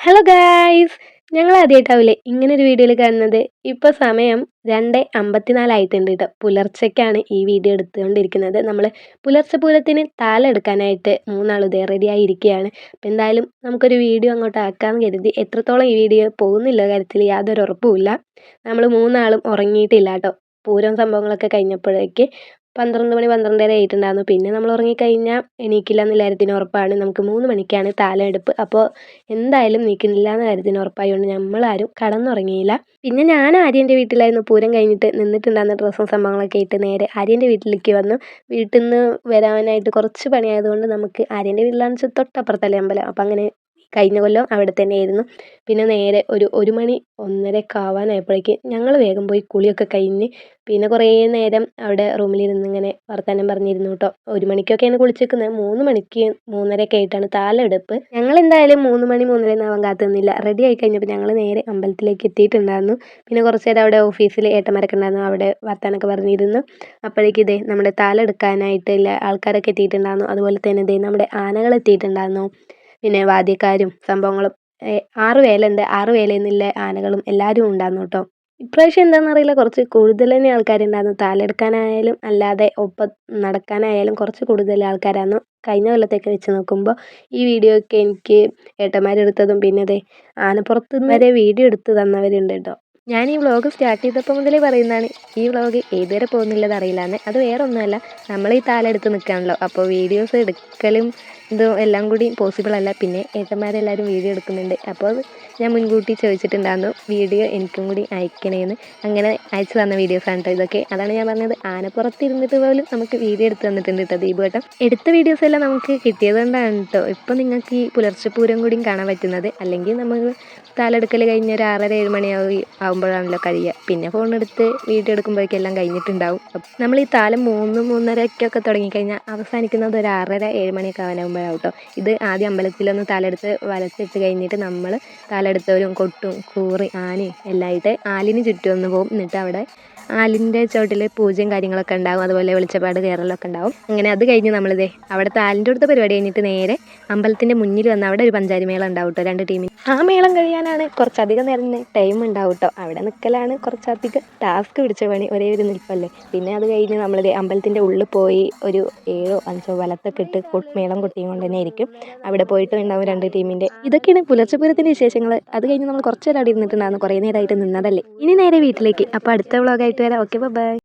Hello guys ഞങ്ങൾ ആദ്യമായിട്ടാവില്ലേ ഇങ്ങനെ ഒരു വീഡിയോയിൽ കാണുന്നത്. ഇപ്പോൾ സമയം രണ്ട് അമ്പത്തിനാലായിട്ടുണ്ട് കേട്ടോ പുലർച്ചയ്ക്കാണ് ഈ വീഡിയോ എടുത്തുകൊണ്ടിരിക്കുന്നത്. നമ്മൾ പുലർച്ചെ പൂരത്തിന് താലെടുക്കാനായിട്ട് മൂന്നാൾ ഇതേ റെഡി ആയിരിക്കുകയാണ് അപ്പം എന്തായാലും നമുക്കൊരു വീഡിയോ അങ്ങോട്ട് ആക്കാമെന്ന് കരുതി. എത്രത്തോളം ഈ വീഡിയോ പോകുന്നില്ല കാര്യത്തിൽ യാതൊരു ഉറപ്പുമില്ല നമ്മൾ മൂന്നാളും ഉറങ്ങിയിട്ടില്ല കേട്ടോ പൂരം സംഭവങ്ങളൊക്കെ കഴിഞ്ഞപ്പോഴേക്ക് പന്ത്രണ്ട് മണി പന്ത്രണ്ടര ആയിട്ടുണ്ടായിരുന്നു. പിന്നെ നമ്മൾ ഉറങ്ങിക്കഴിഞ്ഞാൽ എണീക്കില്ല എന്ന കാര്യത്തിന് ഉറപ്പാണ്. നമുക്ക് മൂന്ന് മണിക്കാണ് താലെടുപ്പ് അപ്പോൾ എന്തായാലും നീക്കുന്നില്ല എന്ന കാര്യത്തിന് ഉറപ്പായതുകൊണ്ട് നമ്മളാരും കടന്നുറങ്ങിയില്ല. പിന്നെ ഞാൻ ആര്യന്റെ വീട്ടിലായിരുന്നു. പൂരം കഴിഞ്ഞിട്ട് നിന്നിട്ടുണ്ടായിരുന്ന ഡ്രസ്സും സംഭവങ്ങളൊക്കെ ആയിട്ട് നേരെ ആര്യന്റെ വീട്ടിലേക്ക് വന്നു. വീട്ടിൽ നിന്ന് വരാനായിട്ട് കുറച്ച് പണിയായതുകൊണ്ട് നമുക്ക് ആര്യന്റെ വെച്ചാൽ തൊട്ടപ്പുറത്തല്ലേ അമ്പലം. അപ്പം അങ്ങനെ കഴിഞ്ഞ കൊല്ലം അവിടെ തന്നെയായിരുന്നു പിന്നെ നേരെ ഒരു ഒരു മണി ഒന്നരയൊക്കെ ആവാനായപ്പോഴേക്ക് ഞങ്ങൾ വേഗം പോയി കുളിയൊക്കെ കഴിഞ്ഞ് പിന്നെ കുറേ നേരം അവിടെ റൂമിലിരുന്ന് ഇങ്ങനെ വർത്തമാനം പറഞ്ഞിരുന്നു കേട്ടോ. ഒരു മണിക്കൊക്കെയാണ് കുളിച്ചേക്കുന്നത്. മൂന്ന് മണിക്ക് മൂന്നരയൊക്കെ ആയിട്ടാണ് താലെടുപ്പ് ഞങ്ങൾ എന്തായാലും മൂന്ന് മണി മൂന്നര ആവാൻ കാത്തുനിന്നില്ല റെഡി ആയി കഴിഞ്ഞപ്പോൾ ഞങ്ങൾ നേരെ അമ്പലത്തിലേക്ക് എത്തിയിട്ടുണ്ടായിരുന്നു. പിന്നെ കുറച്ച് നേരം അവിടെ ഓഫീസിൽ ഏട്ടന്മാരൊക്കെ ഉണ്ടായിരുന്നു. അവിടെ വർത്തമാനമൊക്കെ പറഞ്ഞിരുന്നു. അപ്പോഴേക്കും ഇതേ നമ്മുടെ താലെടുക്കാനായിട്ടുള്ള ആൾക്കാരൊക്കെ എത്തിയിട്ടുണ്ടായിരുന്നു. അതുപോലെ തന്നെ ഇതേ നമ്മുടെ ആനകൾ എത്തിയിട്ടുണ്ടായിരുന്നു പിന്നെ വാദ്യക്കാരും സംഭവങ്ങളും ആറ് വേലുണ്ട് ആറ് വേലയിൽ ആനകളും എല്ലാവരും ഉണ്ടായിരുന്നു കേട്ടോ. ഇപ്രാവശ്യം എന്താണെന്നറിയില്ല കുറച്ച് കൂടുതൽ തന്നെ ആൾക്കാരുണ്ടായിരുന്നു. താലെടുക്കാനായാലും അല്ലാതെ ഒപ്പം നടക്കാനായാലും കുറച്ച് കൂടുതൽ ആൾക്കാരായിരുന്നു. കഴിഞ്ഞ കൊല്ലത്തേക്ക് വെച്ച് നോക്കുമ്പോൾ ഈ വീഡിയോ ഒക്കെ എനിക്ക് ഏട്ടന്മാരെടുത്തതും പിന്നെ അതെ ആനപ്പുറത്ത് വരെ വീഡിയോ എടുത്ത് തന്നവരുണ്ട് കേട്ടോ. ഞാൻ ഈ വ്ളോഗ് സ്റ്റാർട്ട് ചെയ്തപ്പോൾ മുതലേ പറയുന്നതാണ് ഈ വ്ളോഗ് ഏതുവരെ പോകുന്നില്ലത് അറിയില്ലാന്ന്. അത് വേറെ ഒന്നുമല്ല നമ്മൾ ഈ താലെടുത്ത് നിൽക്കാണല്ലോ അപ്പോൾ വീഡിയോസ് എടുക്കലും ഇതും എല്ലാം കൂടി പോസിബിൾ അല്ല. പിന്നെ ഏട്ടന്മാരെല്ലാവരും വീഡിയോ എടുക്കുന്നുണ്ട്. അപ്പോൾ ഞാൻ മുൻകൂട്ടി ചോദിച്ചിട്ടുണ്ടായിരുന്നു വീഡിയോ എനിക്കും കൂടി അയക്കണേന്ന്. അങ്ങനെ അയച്ചു തന്ന വീഡിയോസാണ് കേട്ടോ ഇതൊക്കെ. അതാണ് ഞാൻ പറഞ്ഞത് ആനപ്പുറത്ത് ഇരുന്നിട്ട് പോലും നമുക്ക് വീഡിയോ എടുത്ത് തന്നിട്ടുണ്ട് കേട്ടോ ദീപേട്ടൻ എടുത്ത വീഡിയോസ് എല്ലാം നമുക്ക് കിട്ടിയതുകൊണ്ടാണ് കേട്ടോ ഇപ്പം നിങ്ങൾക്ക് ഈ പുലർച്ചെ പൂരം കൂടിയും കാണാൻ പറ്റുന്നത്. അല്ലെങ്കിൽ നമ്മൾ താലെടുക്കൽ കഴിഞ്ഞ ഒരു ആറര ഏഴ് മണിയാവും ആകുമ്പോഴാണല്ലോ കഴിയുക പിന്നെ ഫോൺ എടുത്ത് വീഡിയോ എടുക്കുമ്പോഴേക്കും എല്ലാം കഴിഞ്ഞിട്ടുണ്ടാവും. നമ്മൾ ഈ താലം മൂന്ന് മൂന്നരയ്ക്കൊക്കെ തുടങ്ങിക്കഴിഞ്ഞാൽ അവസാനിക്കുന്നത് ഒരു ആറര ഏഴ് മണിയൊക്കെ ആവാനാകുമ്പോഴാവും കേട്ടോ ഇത് ആദ്യം അമ്പലത്തിലൊന്ന് താലെടുത്ത് വലച്ചിട്ട് കഴിഞ്ഞിട്ട് നമ്മൾ താലെടുത്തവരും കൊട്ടും കൂറി ആനയും എല്ലാമായിട്ട് ആലിന് ചുറ്റും ഒന്ന് പോകും എന്നിട്ട് അവിടെ ആലിന്റെ ചോട്ടിൽ പൂജയും കാര്യങ്ങളൊക്കെ ഉണ്ടാവും. അതുപോലെ വെളിച്ചപ്പാട് കയറലൊക്കെ ഉണ്ടാവും. അങ്ങനെ അത് കഴിഞ്ഞ് നമ്മളിതേ അവിടുത്തെ ആലിന്റെ അടുത്ത പരിപാടി കഴിഞ്ഞിട്ട് നേരെ അമ്പലത്തിന്റെ മുന്നിൽ വന്ന് അവിടെ ഒരു പഞ്ചാരി മേളം ഉണ്ടാവും കേട്ടോ രണ്ട് ടീമിന്. ആ മേളം കഴിയാനാണ് കുറച്ചധികം നേരം ടൈം ഉണ്ടാവും കേട്ടോ അവിടെ നിൽക്കലാണ് കുറച്ചധികം ടാസ്ക് പിടിച്ച പണി ഒരേ ഒരു നിൽപ്പല്ലേ? പിന്നെ അത് കഴിഞ്ഞ് നമ്മളിത് അമ്പലത്തിന്റെ ഉള്ളിൽ പോയി ഒരു ഏഴോ അഞ്ചോ വലത്തൊക്കെ ഇട്ട് മേളം കൊട്ടിയും കൊണ്ട് തന്നെ ആയിരിക്കും അവിടെ പോയിട്ട് ഉണ്ടാവും രണ്ട് ടീമിന്റെ ഇതൊക്കെയാണ് പുലർച്ചപുരത്തിന്റെ വിശേഷങ്ങൾ അത് കഴിഞ്ഞ് നമ്മൾ കുറച്ച് നേരം അവിടെ ഇരുന്നിട്ടുണ്ടായിരുന്നു. കുറേ നേരമായിട്ട് നിന്നതല്ലേ. ഇനി നേരെ വീട്ടിലേക്ക്. അപ്പോൾ അടുത്ത വ്ളോഗായിട്ട് വരാം. Okay bye